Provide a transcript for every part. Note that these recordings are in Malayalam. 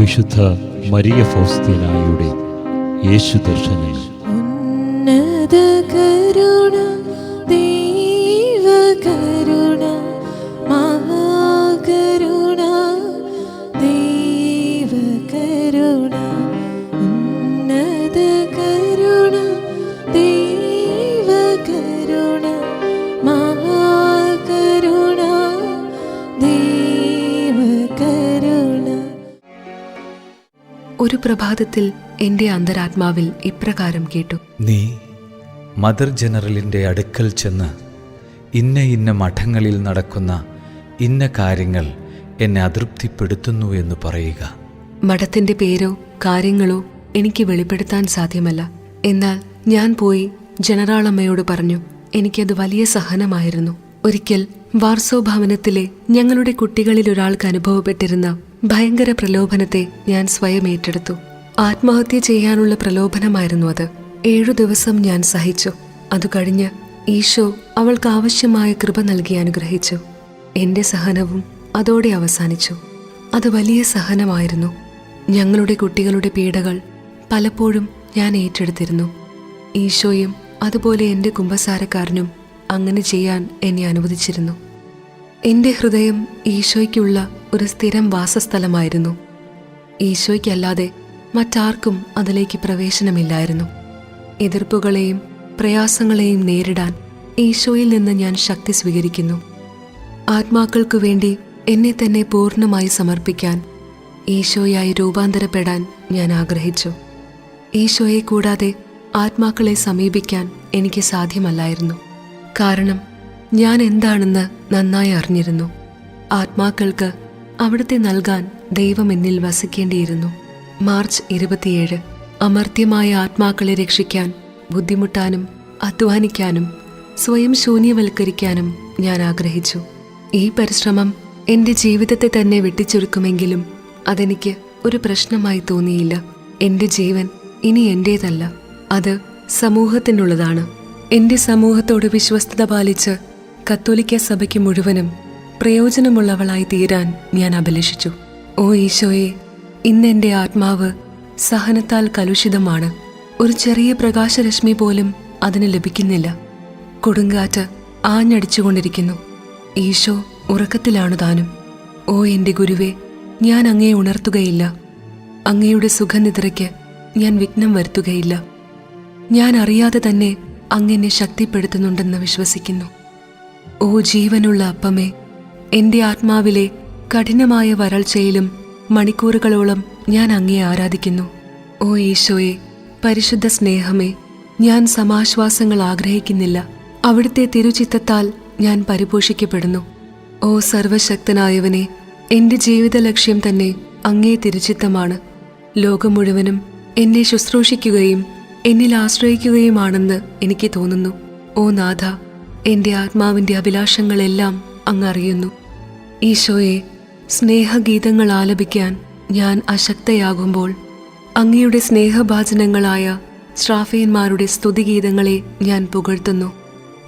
വിശുദ്ധ മരിയ ഫൗസ്തീനായുടെ യേശു ദർശനം. ഉന്നത കരുണ ഒരു പ്രഭാതത്തിൽ എന്റെ അന്തരാത്മാവിൽ ഇപ്രകാരം കേട്ടു. നീ മദർ ജനറലിന്റെ അടുക്കൽ ചെന്ന് ഇന്ന ഇന്ന മഠങ്ങളിൽ നടക്കുന്ന ഇന്ന കാര്യങ്ങൾ എന്നെ അതൃപ്തിപ്പെടുത്തുന്നു എന്ന് പറയുക. മഠത്തിന്റെ പേരോ കാര്യങ്ങളോ എനിക്ക് വെളിപ്പെടുത്താൻ സാധ്യമല്ല. എന്നാൽ ഞാൻ പോയി ജനറാളമ്മയോട് പറഞ്ഞു എനിക്കത് വലിയ സഹനമായിരുന്നു. ഒരിക്കൽ വാർസോ ഭവനത്തിലെ ഞങ്ങളുടെ കുട്ടികളിൽ ഒരാൾക്ക് അനുഭവപ്പെട്ടിരുന്ന ഭയങ്കര പ്രലോഭനത്തെ ഞാൻ സ്വയം ഏറ്റെടുത്തു. ആത്മഹത്യ ചെയ്യാനുള്ള പ്രലോഭനമായിരുന്നു അത്. ഏഴു ദിവസം ഞാൻ സഹിച്ചു. അത് കഴിഞ്ഞ് ഈശോ അവൾക്ക് ആവശ്യമായ കൃപ നൽകി അനുഗ്രഹിച്ചു. എന്റെ സഹനവും അതോടെ അവസാനിച്ചു. അത് വലിയ സഹനമായിരുന്നു. ഞങ്ങളുടെ കുട്ടികളുടെ പീഡകൾ പലപ്പോഴും ഞാൻ ഏറ്റെടുത്തിരുന്നു. ഈശോയും അതുപോലെ എന്റെ കുംഭസാരക്കാരനും അങ്ങനെ ചെയ്യാൻ എന്നെ അനുവദിച്ചിരുന്നു. എന്റെ ഹൃദയം ഈശോയ്ക്കുള്ള ഒരു സ്ഥിരം വാസസ്ഥലമായിരുന്നു. ഈശോയ്ക്കല്ലാതെ മറ്റാർക്കും അതിലേക്ക് പ്രവേശനമില്ലായിരുന്നു. എതിർപ്പുകളെയും പ്രയാസങ്ങളെയും നേരിടാൻ ഈശോയിൽ നിന്ന് ഞാൻ ശക്തി സ്വീകരിക്കുന്നു. ആത്മാക്കൾക്കു വേണ്ടി എന്നെ തന്നെ പൂർണമായി സമർപ്പിക്കാൻ ഈശോയായി രൂപാന്തരപ്പെടാൻ ഞാൻ ആഗ്രഹിച്ചു. ഈശോയെ കൂടാതെ ആത്മാക്കളെ സമീപിക്കാൻ എനിക്ക് സാധ്യമല്ലായിരുന്നു. കാരണം ഞാൻ എന്താണെന്ന് നന്നായി അറിഞ്ഞിരുന്നു. ആത്മാക്കൾക്ക് അവിടുത്തെ നൽകാൻ ദൈവം എന്നിൽ വസിക്കേണ്ടിയിരുന്നു. മാർച്ച് ഇരുപത്തിയേഴ്. അമർത്യമായ ആത്മാക്കളെ രക്ഷിക്കാൻ ബുദ്ധിമുട്ടാനും അധ്വാനിക്കാനും സ്വയം ശൂന്യവൽക്കരിക്കാനും ഞാൻ ആഗ്രഹിച്ചു. ഈ പരിശ്രമം എന്റെ ജീവിതത്തെ തന്നെ വെട്ടിച്ചുരുക്കുമെങ്കിലും അതെനിക്ക് ഒരു പ്രശ്നമായി തോന്നിയില്ല. എന്റെ ജീവൻ ഇനി എന്റേതല്ല. അത് സമൂഹത്തിനുള്ളതാണ്. എന്റെ സമൂഹത്തോട് വിശ്വസ്തത പാലിച്ച് കത്തോലിക്ക സഭയ്ക്ക് മുഴുവനും പ്രയോജനമുള്ളവളായി തീരാൻ ഞാൻ അഭിലഷിച്ചു. ഓ ഈശോയെ ഇന്ന് എന്റെ ആത്മാവ് സഹനത്താൽ കലുഷിതമാണ്. ഒരു ചെറിയ പ്രകാശരശ്മി പോലും അതിന് ലഭിക്കുന്നില്ല. കൊടുങ്കാറ്റ് ആഞ്ഞടിച്ചുകൊണ്ടിരിക്കുന്നു. ഈശോ ഉറക്കത്തിലാണ് താനും. ഓ എന്റെ ഗുരുവേ ഞാൻ അങ്ങേ ഉണർത്തുകയില്ല. അങ്ങയുടെ സുഖനിദ്രയ്ക്ക് ഞാൻ വിഘ്നം വരുത്തുകയില്ല. ഞാൻ അറിയാതെ തന്നെ അങ്ങെന്നെ ശക്തിപ്പെടുത്തുന്നുണ്ടെന്ന് വിശ്വസിക്കുന്നു. ഓ ജീവനുള്ള അപ്പമേ എന്റെ ആത്മാവിലെ കഠിനമായ വരൾച്ചയിലും മണിക്കൂറുകളോളം ഞാൻ അങ്ങേ ആരാധിക്കുന്നു. ഓ ഈശോയെ പരിശുദ്ധ സ്നേഹമേ ഞാൻ സമാശ്വാസങ്ങൾ ആഗ്രഹിക്കുന്നില്ല. അവിടുത്തെ തിരുചിത്തത്താൽ ഞാൻ പരിപോഷിക്കപ്പെടുന്നു. ഓ സർവശക്തനായവനെ എന്റെ ജീവിത ലക്ഷ്യം തന്നെ അങ്ങേ തിരുചിത്തമാണ്. ലോകം മുഴുവനും എന്നെ ശുശ്രൂഷിക്കുകയും എന്നിൽ ആശ്രയിക്കുകയുമാണെന്ന് എനിക്ക് തോന്നുന്നു. ഓ നാഥ എന്റെ ആത്മാവിന്റെ അഭിലാഷങ്ങളെല്ലാം അങ്ങ് അറിയുന്നു ഈശോയെ സ്നേഹഗീതങ്ങൾ ആലപിക്കാൻ ഞാൻ അശക്തയാകുമ്പോൾ അങ്ങയുടെ സ്നേഹഭാചനങ്ങളായ ശ്രാഫയന്മാരുടെ സ്തുതിഗീതങ്ങളെ ഞാൻ പുകഴ്ത്തുന്നു.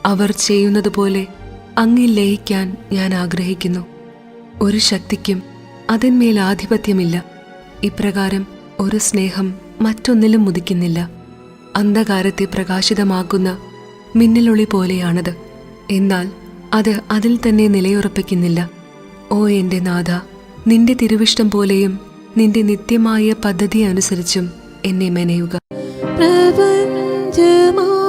അവർ ചെയ്യുന്നത് പോലെ അങ്ങിൽ ലയിക്കാൻ ഞാൻ ആഗ്രഹിക്കുന്നു. ഒരു ശക്തിക്കും അതിന്മേൽ ആധിപത്യമില്ല. ഇപ്രകാരം ഒരു സ്നേഹം മറ്റൊന്നിലും മുതിക്കുന്നില്ല അന്ധകാരത്തെ പ്രകാശിതമാക്കുന്ന മിന്നലൊളി പോലെയാണത്. എന്നാൽ അത് അതിൽ തന്നെ നിലയുറപ്പിക്കുന്നില്ല. ഓ എന്റെ നാഥ നിന്റെ തിരുവിഷ്ടം പോലെയും നിന്റെ നിത്യമായ പദ്ധതി അനുസരിച്ചും എന്നെ മെനയുക. പ്രപഞ്ചമാ